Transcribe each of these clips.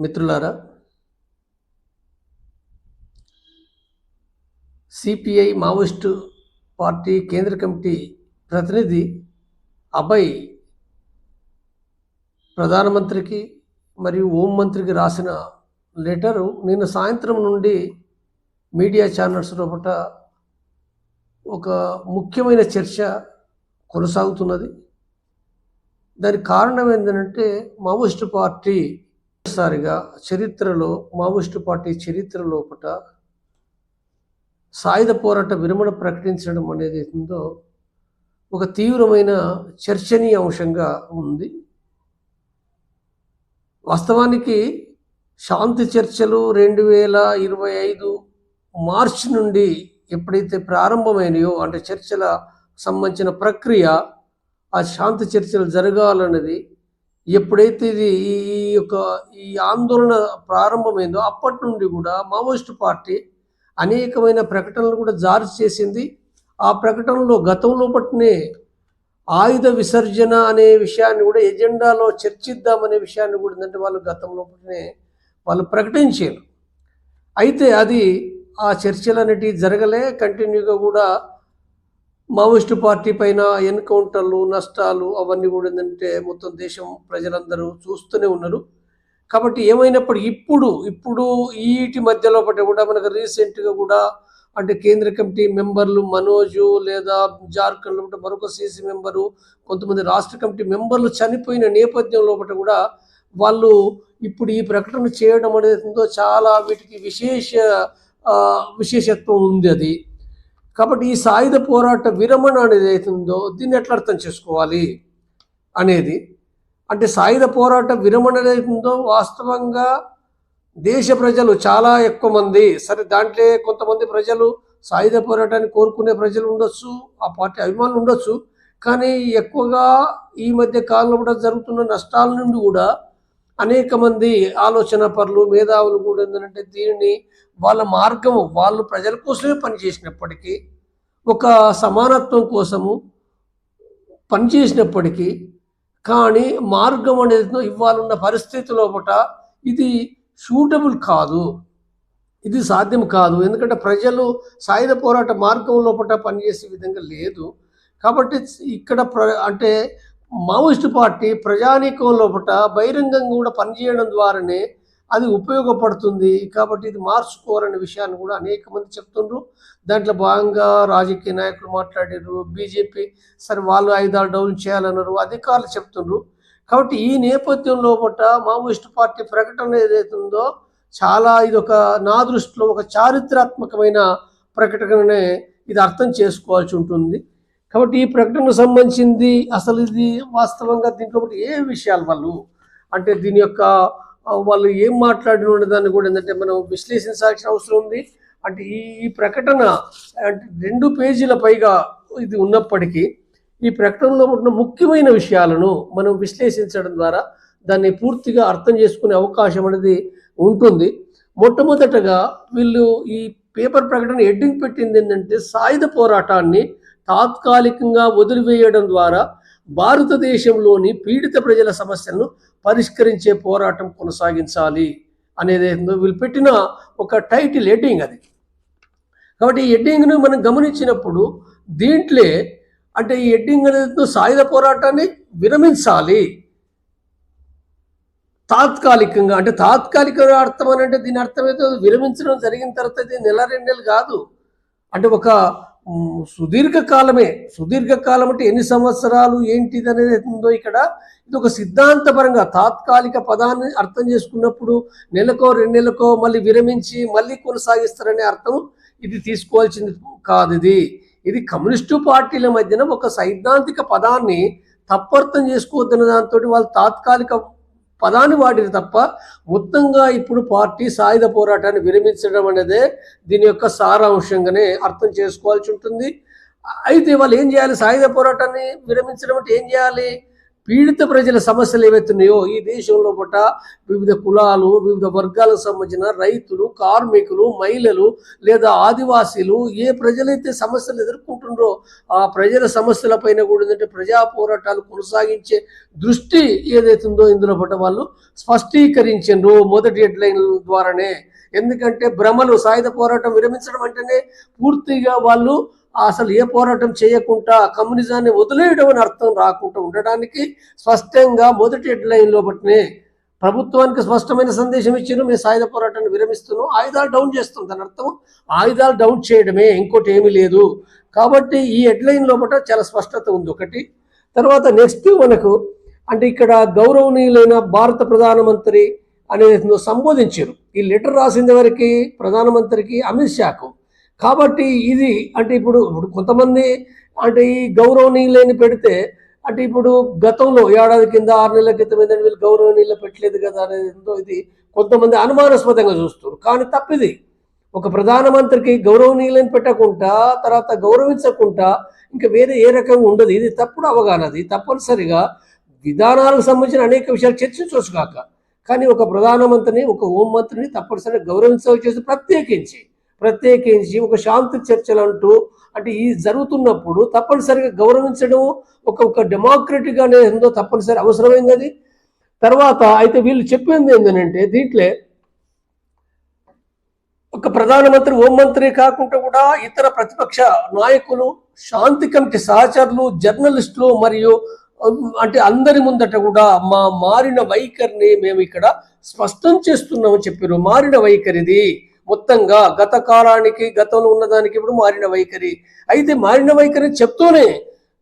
మిత్రులారా CPI Maoist party కేంద్ర committee ప్రతినిధి అభయ్ ప్రధానమంత్రికి మరియు హోం మంత్రికి రాసిన లెటరు నిన్న సాయంత్రం నుండి మీడియా ఛానల్స్ లోపల ఒక ముఖ్యమైన చర్చ కొనసాగుతున్నది. దానికి కారణం ఏంటంటే మావోయిస్టు పార్టీ సారిగా చరిత్రలో మావోయిస్టు పార్టీ చరిత్ర లోపట సాయుధ పోరాట విరమణ ప్రకటించడం అనేది ఉందో ఒక తీవ్రమైన చర్చనీయ అంశంగా ఉంది. వాస్తవానికి శాంతి చర్చలు రెండు వేల ఇరవై ఐదు మార్చ్ నుండి ఎప్పుడైతే ప్రారంభమైనాయో అంటే చర్చల సంబంధించిన ప్రక్రియ ఆ శాంతి చర్చలు జరగాలన్నది ఎప్పుడైతే ఇది ఈ యొక్క ఈ ఆందోళన ప్రారంభమైందో అప్పటి నుండి కూడా మావోయిస్టు పార్టీ అనేకమైన ప్రకటనలు కూడా జారీ చేసింది. ఆ ప్రకటనలో గతంలో పట్టినే ఆయుధ విసర్జన అనే విషయాన్ని కూడా ఎజెండాలో చర్చిద్దామనే విషయాన్ని కూడా ఏంటంటే వాళ్ళు గతంలో పట్టినే వాళ్ళు ప్రకటించారు. అయితే అది ఆ చర్చలు అనేటివి జరగలే కంటిన్యూగా కూడా మావోయిస్టు పార్టీ పైన ఎన్కౌంటర్లు నష్టాలు అవన్నీ కూడా ఏంటంటే మొత్తం దేశం ప్రజలందరూ చూస్తూనే ఉన్నారు. కాబట్టి ఏమైనప్పటికీ ఇప్పుడు ఇప్పుడు ఈటి మధ్యలో పట్టి కూడా మనకు రీసెంట్గా కూడా అంటే కేంద్ర కమిటీ మెంబర్లు మనోజు లేదా జార్ఖండ్లో ఉంటే మరొక సీసీ మెంబరు కొంతమంది రాష్ట్ర కమిటీ మెంబర్లు చనిపోయిన నేపథ్యంలో లోపల కూడా వాళ్ళు ఇప్పుడు ఈ ప్రకటన చేయడం అనేది చాలా వీటికి విశేష విశేషత్వం ఉంది అది. కాబట్టి ఈ సాయుధ పోరాట విరమణ అనేది అవుతుందో దీన్ని ఎట్లా అర్థం చేసుకోవాలి అనేది. అంటే సాయుధ పోరాట విరమణ అనేది ఉందో వాస్తవంగా దేశ ప్రజలు చాలా ఎక్కువ మంది సరే దాంట్లో కొంతమంది ప్రజలు సాయుధ పోరాటాన్ని కోరుకునే ప్రజలు ఉండొచ్చు ఆ పార్టీ అభిమానులు ఉండొచ్చు కానీ ఎక్కువగా ఈ మధ్య కాలంలో కూడా జరుగుతున్న నష్టాల నుండి కూడా అనేక మంది ఆలోచన పరులు మేధావులు కూడా ఏంటంటే దీనిని వాళ్ళ మార్గం వాళ్ళు ప్రజల కోసమే పనిచేసినప్పటికీ ఒక సమానత్వం కోసము పనిచేసినప్పటికీ కానీ మార్గం అనేది ఇవ్వాలన్న పరిస్థితి లోపట ఇది సూటబుల్ కాదు. ఇది సాధ్యం కాదు. ఎందుకంటే ప్రజలు సాయుధ పోరాట మార్గం లోపల పనిచేసే విధంగా లేదు. కాబట్టి ఇక్కడ ప్ర అంటే మావోయిస్టు పార్టీ ప్రజానీకం లోపల బహిరంగంగా కూడా పనిచేయడం ద్వారానే అది ఉపయోగపడుతుంది. కాబట్టి ఇది మార్చుకోరనే విషయాన్ని కూడా అనేక మంది చెప్తుండ్రు. దాంట్లో భాగంగా రాజకీయ నాయకులు మాట్లాడారు. బీజేపీ సరే వాళ్ళు ఐదారు డౌన్ చేయాలన్నారు. అధికారులు చెప్తుండ్రు. కాబట్టి ఈ నేపథ్యం లోపల మావోయిస్టు పార్టీ ప్రకటన ఏదైతే ఉందో చాలా ఇది ఒక నా దృష్టిలో ఒక చారిత్రాత్మకమైన ప్రకటననే ఇది అర్థం చేసుకోవాల్సి ఉంటుంది. కాబట్టి ఈ ప్రకటనకు సంబంధించింది అసలు ఇది వాస్తవంగా దీంట్లో ఏ విషయాలు వాళ్ళు? అంటే దీని యొక్క వాళ్ళు ఏం మాట్లాడిన దాన్ని కూడా ఏంటంటే మనం విశ్లేషించాల్సిన అవసరం ఉంది. అంటే ఈ ఈ ప్రకటన అంటే రెండు పేజీల పైగా ఇది ఉన్నప్పటికీ ఈ ప్రకటనలో ఉన్న ముఖ్యమైన విషయాలను మనం విశ్లేషించడం ద్వారా దాన్ని పూర్తిగా అర్థం చేసుకునే అవకాశం అనేది ఉంటుంది. మొట్టమొదటగా వీళ్ళు ఈ పేపర్ ప్రకటన ఎడ్డింగ్ పెట్టింది ఏంటంటే సాయుధ పోరాటాన్ని తాత్కాలికంగా వదిలివేయడం ద్వారా భారతదేశంలోని పీడిత ప్రజల సమస్యలను పరిష్కరించే పోరాటం కొనసాగించాలి అనేది వీళ్ళు పెట్టిన ఒక టైటిల్ ఎడ్డింగ్ అది. కాబట్టి ఈ ఎడ్డింగ్ను మనం గమనించినప్పుడు దీంట్లో అంటే ఈ ఎడ్డింగ్ అనేది సాయుధ పోరాటాన్ని విరమించాలి. తాత్కాలికంగా అంటే తాత్కాలిక అర్థం అని అంటే దీని అర్థం అయితే విరమించడం జరిగిన తర్వాత ఇది నెల రెండు నెలలు కాదు. అంటే ఒక సుదీర్ఘకాలమే. సుదీర్ఘకాలం అంటే ఎన్ని సంవత్సరాలు ఏంటిది అనేది ఉందో ఇక్కడ. ఇది ఒక సిద్ధాంతపరంగా తాత్కాలిక పదాన్ని అర్థం చేసుకున్నప్పుడు నెలకో రెండు నెలకో మళ్ళీ విరమించి మళ్ళీ కొనసాగిస్తారనే అర్థం ఇది తీసుకోవాల్సింది కాదు ఇది. ఇది కమ్యూనిస్టు పార్టీల మధ్యన ఒక సైద్ధాంతిక పదాన్ని తప్పర్థం చేసుకోవద్దన్న దాంతో వాళ్ళు తాత్కాలిక పదాన్ని వాడిరు తప్ప మొత్తంగా ఇప్పుడు పార్టీ సాయుధ పోరాటాన్ని విరమించడం అనేదే దీని యొక్క సారాంశంగానే అర్థం చేసుకోవాల్సి ఉంటుంది. అయితే వాళ్ళు ఏం చేయాలి? సాయుధ పోరాటాన్ని విరమించడం అంటే ఏం చేయాలి? పీడిత ప్రజల సమస్యలు ఏవైతున్నాయో ఈ దేశంలో పట వివిధ కులాలు వివిధ వర్గాలకు సంబంధించిన రైతులు కార్మికులు మహిళలు లేదా ఆదివాసీలు ఏ ప్రజలైతే సమస్యలు ఎదుర్కొంటున్నారో ఆ ప్రజల సమస్యల పైన కూడా ఏంటంటే ప్రజా పోరాటాలు కొనసాగించే దృష్టి ఏదైతుందో ఇందులో పట వాళ్ళు స్పష్టీకరించారు మొదటి హెడ్లైన్ ద్వారానే. ఎందుకంటే భ్రమలు సాయుధ పోరాటం విరమించడం అంటేనే పూర్తిగా వాళ్ళు అసలు ఏ పోరాటం చేయకుండా కమ్యూనిజాన్ని వదిలేయడం అని అర్థం రాకుండా ఉండడానికి స్పష్టంగా మొదటి హెడ్లైన్లో బట్టినే ప్రభుత్వానికి స్పష్టమైన సందేశం ఇచ్చారు మేము సాయుధ పోరాటాన్ని విరమిస్తున్నాం ఆయుధాలు డౌన్ చేస్తాం దాని అర్థం ఆయుధాలు డౌన్ చేయడమే ఇంకోటి ఏమీ లేదు. కాబట్టి ఈ హెడ్లైన్ లోపల చాలా స్పష్టత ఉంది ఒకటి. తర్వాత నెక్స్ట్ మనకు అంటే ఇక్కడ గౌరవనీయులైన భారత ప్రధానమంత్రి అనేది సంబోధించారు. ఈ లెటర్ రాసింది ఎవరికి? ప్రధానమంత్రికి అమిత్ షాకు. కాబట్టి ఇది అంటే ఇప్పుడు ఇప్పుడు కొంతమంది అంటే ఈ గౌరవనీయులని పెడితే అంటే ఇప్పుడు గతంలో ఏడాది కింద ఆరు నెలల క్రితం ఏదైనా వీళ్ళు గౌరవనీయులు పెట్టలేదు కదా అనేది ఇది కొంతమంది అనుమానాస్పదంగా చూస్తారు కానీ తప్పిది. ఒక ప్రధానమంత్రికి గౌరవనీయులని పెట్టకుండా తర్వాత గౌరవించకుండా ఇంకా వేరే ఏ రకంగా ఉండదు. ఇది తప్పుడు అవగాహన. అది తప్పనిసరిగా విధానాలకు సంబంధించిన అనేక విషయాలు చర్చించవచ్చు కాక. కానీ ఒక ప్రధానమంత్రిని ఒక హోంమంత్రిని తప్పనిసరిగా గౌరవించవచ్చు చేసి ప్రత్యేకించి ప్రత్యేకించి ఒక శాంతి చర్చలు అంటూ అంటే ఈ జరుగుతున్నప్పుడు తప్పనిసరిగా గౌరవించడం ఒక ఒక డెమోక్రటిక్ అనేది ఎంతో తప్పనిసరి అవసరమైంది అది. తర్వాత అయితే వీళ్ళు చెప్పింది ఏంటంటే దీంట్లో ఒక ప్రధానమంత్రి హోంమంత్రి కాకుండా కూడా ఇతర ప్రతిపక్ష నాయకులు శాంతి కమిటీ సహచరులు జర్నలిస్టులు మరియు అంటే అందరి ముందట కూడా మా మారిన వైఖరిని మేము ఇక్కడ స్పష్టం చేస్తున్నామని చెప్పారు మారిన వైఖరిది మొత్తంగా గత కాలానికి గతంలో ఉన్నదానికి ఇప్పుడు మారిన వైఖరి. అయితే మారిన వైఖరి చెప్తూనే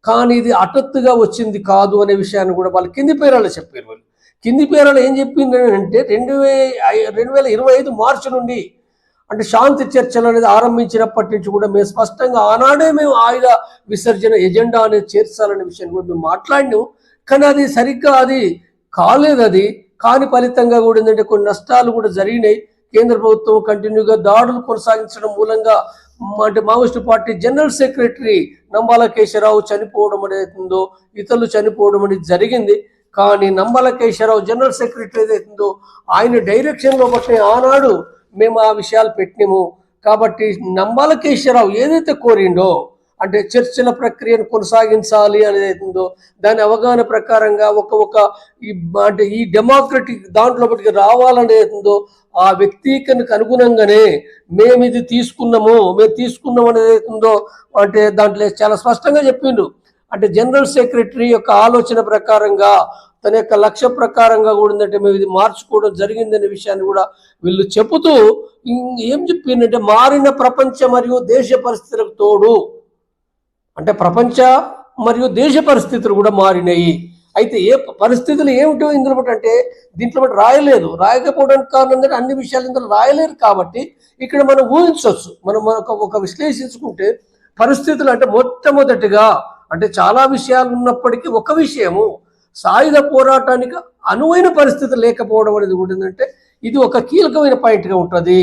కానీ ఇది అటత్తుగా వచ్చింది కాదు అనే విషయాన్ని కూడా వాళ్ళు కింది పేరాలు చెప్పారు వాళ్ళు. కింది పేరాలు ఏం చెప్పింది అంటే రెండు వే రెండు వేల ఇరవై ఐదు మార్చి నుండి అంటే శాంతి చర్చలు అనేది ఆరంభించినప్పటి నుంచి కూడా మేము స్పష్టంగా ఆనాడే మేము ఆయుధ విసర్జన ఎజెండా అనేది చేర్చాలనే విషయాన్ని కూడా మేము మాట్లాడినాం. కానీ అది సరిగ్గా అది కాలేదు అది. కాని ఫలితంగా కూడా ఏంటంటే కొన్ని నష్టాలు కూడా జరిగినాయి. కేంద్ర ప్రభుత్వం కంటిన్యూగా దాడులు కొనసాగించడం మూలంగా అంటే Maoist party general secretary Nambala Keshava Rao చనిపోవడం అనేది ఇతరులు చనిపోవడం అనేది జరిగింది. కానీ నంబాల కేశవరావు జనరల్ సెక్రటరీ ఏదైతుందో ఆయన డైరెక్షన్లో బట్టి ఆనాడు మేము ఆ విషయాలు పెట్టినాము. కాబట్టి నంబాల కేశవరావు ఏదైతే కోరిండో అంటే చర్చల ప్రక్రియను కొనసాగించాలి అనేది అవుతుందో దాని అవగాహన ప్రకారంగా ఒక ఒక ఈ అంటే ఈ డెమోక్రటిక్ దాంట్లో బట్టి రావాలనేది అవుతుందో ఆ వ్యక్తీకరణకు అనుగుణంగానే మేము ఇది తీసుకున్నాము మేము తీసుకున్నాం అనేది ఉందో అంటే దాంట్లో చాలా స్పష్టంగా చెప్పిండు. అంటే జనరల్ సెక్రటరీ యొక్క ఆలోచన ప్రకారంగా తన యొక్క లక్ష్య ప్రకారంగా కూడా ఉందంటే మేము ఇది మార్చుకోవడం జరిగిందనే విషయాన్ని కూడా వీళ్ళు చెబుతూ ఏం చెప్పిందంటే మారిన ప్రపంచ మరియు దేశ పరిస్థితులకు తోడు. అంటే ప్రపంచ మరియు దేశ పరిస్థితులు కూడా మారినాయి. అయితే ఏ పరిస్థితులు ఏమిటో ఇందులో బట్టి అంటే దీంట్లో బట్టి రాయలేదు. రాయకపోవడానికి కారణం ఏంటంటే అన్ని విషయాలు ఇందులో రాయలేరు కాబట్టి ఇక్కడ మనం ఊహించవచ్చు. మనం ఒక ఒక విశ్లేషించుకుంటే పరిస్థితులు అంటే మొట్టమొదటిగా అంటే చాలా విషయాలు ఉన్నప్పటికీ ఒక విషయము సాయుధ పోరాటానికి అనువైన పరిస్థితి లేకపోవడం అనేది కూడా ఏంటంటే ఇది ఒక కీలకమైన పాయింట్గా ఉంటుంది.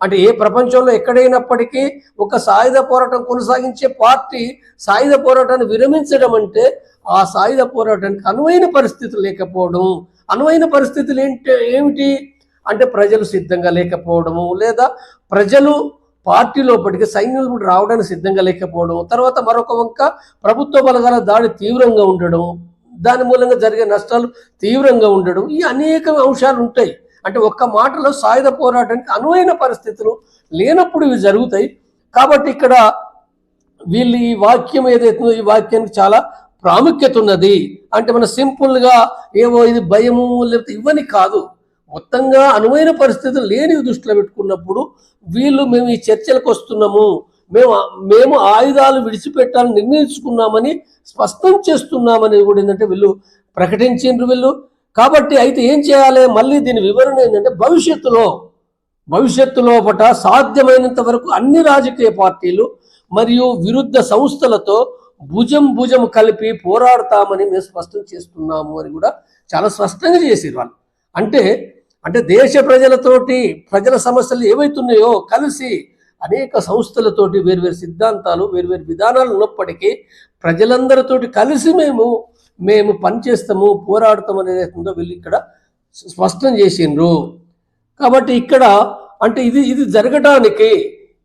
అంటే ఏ ప్రపంచంలో ఎక్కడైనప్పటికీ ఒక సాయుధ పోరాటం కొనసాగించే పార్టీ సాయుధ పోరాటాన్ని విరమించడం అంటే ఆ సాయుధ పోరాటానికి అనువైన పరిస్థితులు లేకపోవడం. అనువైన పరిస్థితులు ఏంటి ఏమిటి? అంటే ప్రజలు సిద్ధంగా లేకపోవడము లేదా ప్రజలు పార్టీ లోపలికి సైన్యులు కూడా రావడానికి సిద్ధంగా లేకపోవడం. తర్వాత మరొక వంక ప్రభుత్వ బలగాల దాడి తీవ్రంగా ఉండడం. దాని మూలంగా జరిగే నష్టాలు తీవ్రంగా ఉండడం. ఈ అనేక అంశాలు ఉంటాయి. అంటే ఒక్క మాటలో సాయుధ పోరాటానికి అనువైన పరిస్థితులు లేనప్పుడు ఇవి జరుగుతాయి. కాబట్టి ఇక్కడ వీళ్ళు ఈ వాక్యం ఏదైతుందో ఈ వాక్యానికి చాలా ప్రాముఖ్యత ఉన్నది. అంటే మన సింపుల్గా ఏవో ఇది భయము లేకపోతే ఇవ్వని కాదు. మొత్తంగా అనువైన పరిస్థితులు లేని దృష్టిలో పెట్టుకున్నప్పుడు వీళ్ళు మేము ఈ చర్చలకు వస్తున్నాము. మేము మేము ఆయుధాలు విడిచిపెట్టాలని నిర్ణయించుకున్నామని స్పష్టం చేస్తున్నామని కూడా ఏంటంటే వీళ్ళు ప్రకటించిండ్రు వీళ్ళు. కాబట్టి అయితే ఏం చేయాలి? మళ్ళీ దీని వివరణ ఏంటంటే భవిష్యత్తులో భవిష్యత్తులో పట సాధ్యమైనంత వరకు అన్ని రాజకీయ పార్టీలు మరియు విరుద్ధ సంస్థలతో భుజం భుజం కలిపి పోరాడతామని మేము స్పష్టం చేస్తున్నాము అని కూడా చాలా స్పష్టంగా చేసారు వాళ్ళు. అంటే అంటే దేశ ప్రజలతోటి ప్రజల సమస్యలు ఏవైతున్నాయో కలిసి అనేక సంస్థలతోటి వేర్వేరు సిద్ధాంతాలు వేర్వేరు విధానాలు ఉన్నప్పటికీ ప్రజలందరితోటి కలిసి మేము మేము పనిచేస్తాము పోరాడతాం అనేది ఉందో వీళ్ళు ఇక్కడ స్పష్టం చేసిండ్రు. కాబట్టి ఇక్కడ అంటే ఇది ఇది జరగడానికి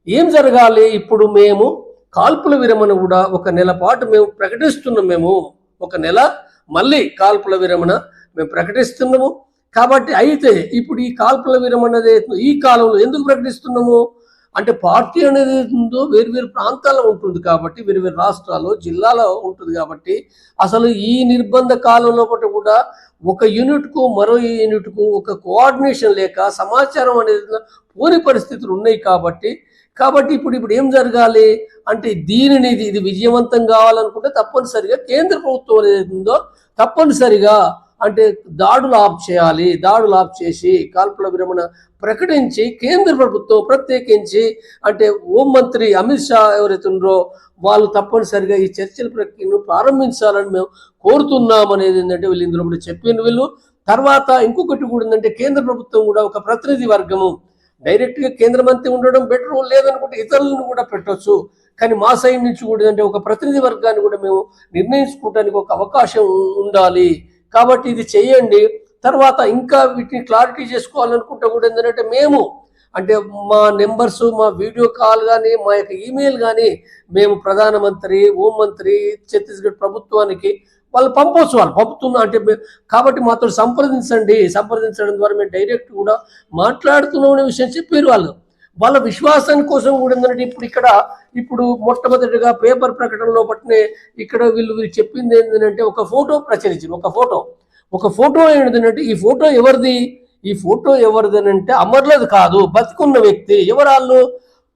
ఏం జరగాలి? ఇప్పుడు మేము కాల్పుల విరమణ కూడా ఒక నెల పాటు మేము ప్రకటిస్తున్నాం మేము. ఒక నెల మళ్ళీ కాల్పుల విరమణ మేము ప్రకటిస్తున్నాము. కాబట్టి అయితే ఇప్పుడు ఈ కాల్పుల విరమణ అనేది ఈ కాలంలో ఎందుకు ప్రకటిస్తున్నాము? అంటే పార్టీ అనేది ఉందో వేరు వేరు ప్రాంతాల్లో ఉంటుంది కాబట్టి వేరు వేరు రాష్ట్రాల్లో జిల్లాలో ఉంటుంది కాబట్టి అసలు ఈ నిర్బంధ కాలంలో పాటు కూడా ఒక యూనిట్కు మరో యూనిట్కు ఒక కోఆర్డినేషన్ లేక సమాచారం అనేది పోని పరిస్థితులు ఉన్నాయి కాబట్టి కాబట్టి ఇప్పుడు ఇప్పుడు ఏం జరగాలి అంటే దీనిని ఇది ఇది విజయవంతం కావాలనుకుంటే తప్పనిసరిగా కేంద్ర ప్రభుత్వం అనేది ఉందో తప్పనిసరిగా అంటే దాడులు ఆఫ్ చేయాలి దాడులు ఆఫ్ చేసి కాల్పుల విరమణ ప్రకటించి కేంద్ర ప్రభుత్వం ప్రత్యేకించి అంటే హోం మంత్రి అమిత్ షా ఎవరైతే వాళ్ళు తప్పనిసరిగా ఈ చర్చల ప్రక్రియను ప్రారంభించాలని మేము కోరుతున్నాం అనేది ఏంటంటే వీళ్ళు ఇందులో కూడా చెప్పిన వీళ్ళు. తర్వాత ఇంకొకటి కూడా ఏంటంటే కేంద్ర ప్రభుత్వం కూడా ఒక ప్రతినిధి వర్గము. డైరెక్ట్గా కేంద్ర మంత్రి ఉండడం బెటర్ లేదనుకుంటే ఇతరులను కూడా పెట్టొచ్చు. కానీ మా సైడ్ నుంచి కూడా ఏంటంటే ఒక ప్రతినిధి వర్గాన్ని కూడా మేము నిర్ణయించుకోవడానికి ఒక అవకాశం ఉండాలి. కాబట్టి ఇది చేయండి తర్వాత ఇంకా వీటిని క్లారిటీ చేసుకోవాలనుకుంటే కూడా ఏంటంటే మేము అంటే మా నెంబర్స్ మా వీడియో కాల్ కానీ మా యొక్క ఈమెయిల్ కానీ మేము ప్రధానమంత్రి హోంమంత్రి ఛత్తీస్గఢ్ ప్రభుత్వానికి వాళ్ళు పంపవచ్చు వాళ్ళు పంపుతున్నా అంటే కాబట్టి మాతో సంప్రదించండి. సంప్రదించడం ద్వారా మేము డైరెక్ట్ కూడా మాట్లాడుతున్నాం అనే విషయం చెప్పారు వాళ్ళు. వాళ్ళ విశ్వాసం కోసం కూడా ఏంటంటే ఇప్పుడు ఇక్కడ ఇప్పుడు మొట్టమొదటిగా పేపర్ ప్రకటనలో పట్టినే ఇక్కడ వీళ్ళు వీళ్ళు చెప్పింది ఏంటంటే ఒక ఫోటో ప్రచురించింది ఒక ఫోటో. ఒక ఫోటో ఏంటంటే ఈ ఫోటో ఎవరిది? ఈ ఫోటో ఎవరిది అంటే అమర్లది కాదు బతికున్న వ్యక్తి. ఎవరాళ్ళు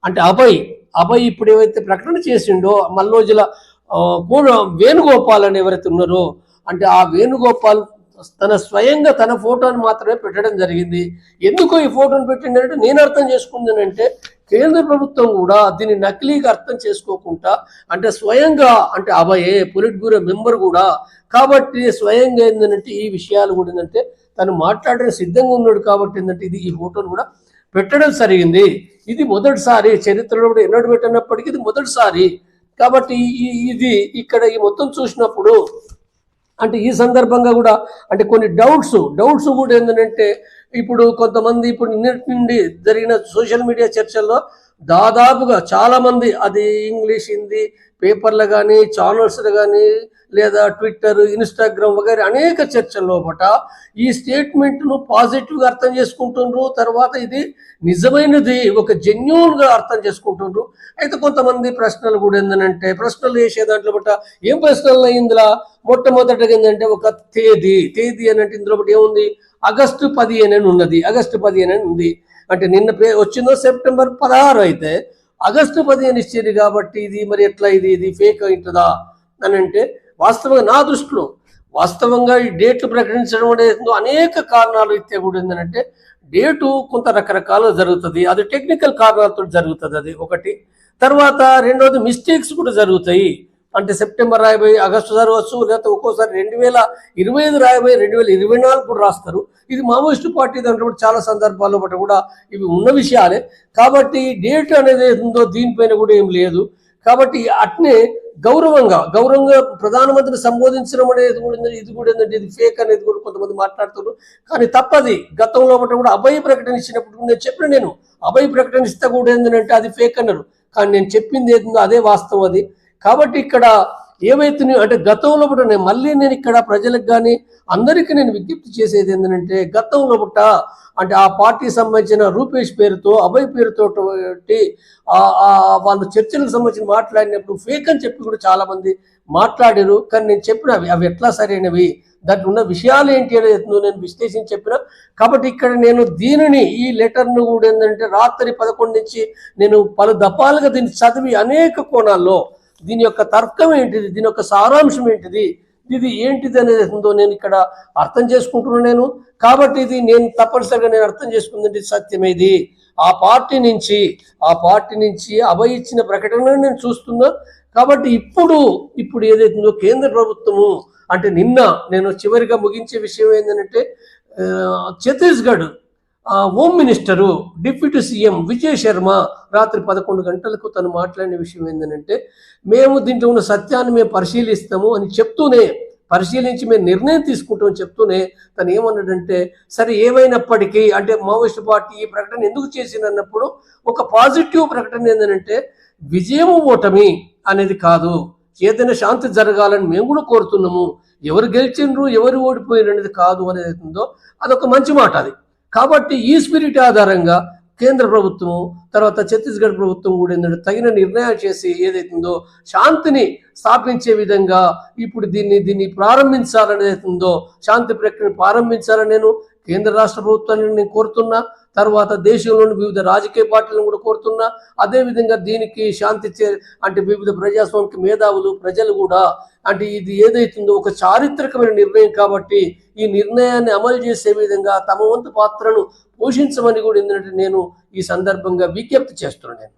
అంటే అభయ్. అభయ్ ఇప్పుడు ఏవైతే ప్రకటన చేసిండో మల్లోజుల ఆ, వేణుగోపాల్ అని ఎవరైతే ఉన్నారో అంటే ఆ వేణుగోపాల్ తన స్వయంగా తన ఫోటోని మాత్రమే పెట్టడం జరిగింది. ఎందుకు ఈ ఫోటోని పెట్టిందంటే నేను అర్థం చేసుకుందానంటే కేంద్ర ప్రభుత్వం కూడా దీన్ని నకిలీగా అర్థం చేసుకోకుండా అంటే స్వయంగా అంటే అభయే పొలిట్ బ్యూరో మెంబర్ కూడా కాబట్టి స్వయంగా ఏంటంటే ఈ విషయాలు కూడా ఏంటంటే తను మాట్లాడడం సిద్ధంగా ఉన్నాడు కాబట్టి ఏంటంటే ఇది ఈ ఫోటోను కూడా పెట్టడం జరిగింది. ఇది మొదటిసారి చరిత్రలో కూడా ఎన్నడూ పెట్టినప్పటికీ ఇది మొదటిసారి. కాబట్టి ఇది ఇక్కడ ఈ మొత్తం చూసినప్పుడు అంటే ఈ సందర్భంగా కూడా అంటే కొన్ని డౌట్స్ డౌట్స్ కూడా ఏంటంటే ఇప్పుడు కొంతమంది ఇప్పుడు నిన్నటి నుండి జరిగిన సోషల్ మీడియా చర్చల్లో దాదాపుగా చాలామంది అది ఇంగ్లీష్ హిందీ పేపర్లు కానీ ఛానల్స్లు కానీ లేదా ట్విట్టర్ ఇన్స్టాగ్రామ్ వగైరా అనేక చర్చల లోపట ఈ స్టేట్మెంట్ను పాజిటివ్గా అర్థం చేసుకుంటుండ్రు. తర్వాత ఇది నిజమైనది ఒక జెన్యున్గా అర్థం చేసుకుంటుండ్రు. అయితే కొంతమంది ప్రశ్నలు కూడా ఏంటంటే ప్రశ్నలు వేసే దాంట్లో బట్ట ఏం ప్రశ్నలు ఇందులో మొట్టమొదటిగా ఏంటంటే ఒక తేదీ. తేదీ అని అంటే ఇందులో ఒకటి ఏముంది? ఆగస్టు పదిహేను అని ఉన్నది. ఆగస్టు పదిహేను అని ఉంది. అంటే నిన్న పే- వచ్చిందో సెప్టెంబర్ పదహారు అయితే ఆగస్టు పదిహేను ఇచ్చేది కాబట్టి ఇది మరి ఎట్లా ఇది? ఇది ఫేక్ అవుతుందా అని అంటే వాస్తవంగా నా దృష్టిలో వాస్తవంగా ఈ డేట్లు ప్రకటించడం అనేది అనేక కారణాలు ఇస్తే కూడా ఏంటంటే డేటు కొంత రకరకాల జరుగుతుంది. అది టెక్నికల్ కారణాలతో జరుగుతుంది అది ఒకటి. తర్వాత రెండోది మిస్టేక్స్ కూడా జరుగుతాయి. అంటే సెప్టెంబర్ రాయబోయి ఆగస్టు జరగవచ్చు లేకపోతే ఒక్కోసారి రెండు వేల ఇరవై ఐదు రాయబోయి రెండు వేల ఇరవై నాలుగు కూడా రాస్తారు. ఇది మావోయిస్టు పార్టీ దాంట్లో కూడా చాలా సందర్భాల్లో బట్టి కూడా ఇవి ఉన్న విషయాలే. కాబట్టి డేట్ అనేది ఏందో ఉందో దీనిపైన కూడా ఏం లేదు. కాబట్టి అట్నే గౌరవంగా గౌరవంగా ప్రధానమంత్రిని సంబోధించడం అనేది కూడా ఇది కూడా ఏంటంటే ఇది ఫేక్ అనేది కూడా కొంతమంది మాట్లాడుతున్నారు. కానీ తప్పది. గతంలో కూడా అభయ ప్రకటన ఇచ్చినప్పుడు నేను చెప్పిన నేను అభయ ప్రకటన ఇస్తే కూడా ఏంటంటే అది ఫేక్ అన్నారు. కానీ నేను చెప్పింది ఏదో అదే వాస్తవం అది. కాబట్టి ఇక్కడ ఏవైతే అంటే గతంలో పుట్ట నేను మళ్ళీ నేను ఇక్కడ ప్రజలకు కానీ అందరికీ నేను విజ్ఞప్తి చేసేది ఏంటంటే గతంలో పుట్ట అంటే ఆ పార్టీ సంబంధించిన రూపేష్ పేరుతో అభయ్ పేరుతో వాళ్ళు చర్చలకు సంబంధించి మాట్లాడినప్పుడు ఫేక్ అని చెప్పి కూడా చాలా మంది మాట్లాడారు. కానీ నేను చెప్పిన అవి అవి ఎట్లా సరైనవి? దాంట్లో ఉన్న విషయాలు ఏంటి అనేది నేను విశ్లేషించి చెప్పిన. కాబట్టి ఇక్కడ నేను దీనిని ఈ లెటర్ను కూడా ఏంటంటే రాత్రి పదకొండు నుంచి నేను పలు దఫాలుగా దీన్ని చదివి అనేక కోణాల్లో దీని యొక్క తర్కం ఏంటిది? దీని యొక్క సారాంశం ఏంటిది? ఇది ఏంటిది అనేది ఉందో నేను ఇక్కడ అర్థం చేసుకుంటున్నాను నేను. కాబట్టి ఇది నేను తప్పనిసరిగా నేను అర్థం చేసుకుందంటే సత్యమే ఇది. ఆ పార్టీ నుంచి ఆ పార్టీ నుంచి అభయ ఇచ్చిన ప్రకటన నేను చూస్తున్నా. కాబట్టి ఇప్పుడు ఇప్పుడు ఏదైతుందో కేంద్ర ప్రభుత్వము అంటే నిన్న నేను చివరిగా ముగించే విషయం ఏంటంటే Chhattisgarh home minister deputy CM Vijay Sharma రాత్రి పదకొండు గంటలకు తను మాట్లాడిన విషయం ఏంటంటే మేము దీంట్లో ఉన్న సత్యాన్ని మేము పరిశీలిస్తాము అని చెప్తూనే పరిశీలించి మేము నిర్ణయం తీసుకుంటామని చెప్తూనే తను ఏమన్నాడంటే సరే ఏమైనప్పటికీ అంటే మావోయిస్ట్ పార్టీ ఈ ప్రకటన ఎందుకు చేసిందన్నప్పుడు ఒక పాజిటివ్ ప్రకటన ఏంటంటే విజయం ఓటమి అనేది కాదు. ఏదైనా శాంతి జరగాలని మేము కూడా కోరుతున్నాము. ఎవరు గెలిచిండ్రు ఎవరు ఓడిపోయారు అనేది కాదు అనేది ఉందో అదొక మంచి మాట అది. కాబట్టి ఈ స్పిరిట్ ఆధారంగా కేంద్ర ప్రభుత్వం తర్వాత ఛత్తీస్గఢ్ ప్రభుత్వం కూడా ఏంటంటే తగిన నిర్ణయాలు చేసి ఏదైతుందో శాంతిని స్థాపించే విధంగా ఇప్పుడు దీన్ని దీన్ని ప్రారంభించాలని ఉందో శాంతి ప్రక్రియను ప్రారంభించాలని నేను కేంద్ర రాష్ట్ర ప్రభుత్వాన్ని నేను కోరుతున్నా తర్వాత దేశంలోని వివిధ రాజకీయ పార్టీలను కూడా కోరుతున్నా. అదేవిధంగా దీనికి శాంతి చే అంటే వివిధ ప్రజాస్వామిక మేధావులు ప్రజలు కూడా అంటే ఇది ఏదైతుందో ఒక చారిత్రకమైన నిర్ణయం కాబట్టి ఈ నిర్ణయాన్ని అమలు చేసే విధంగా తమ వంతు పాత్రను పోషించమని కూడా ఏంటంటే నేను ఈ సందర్భంగా విజ్ఞప్తి చేస్తున్నాను.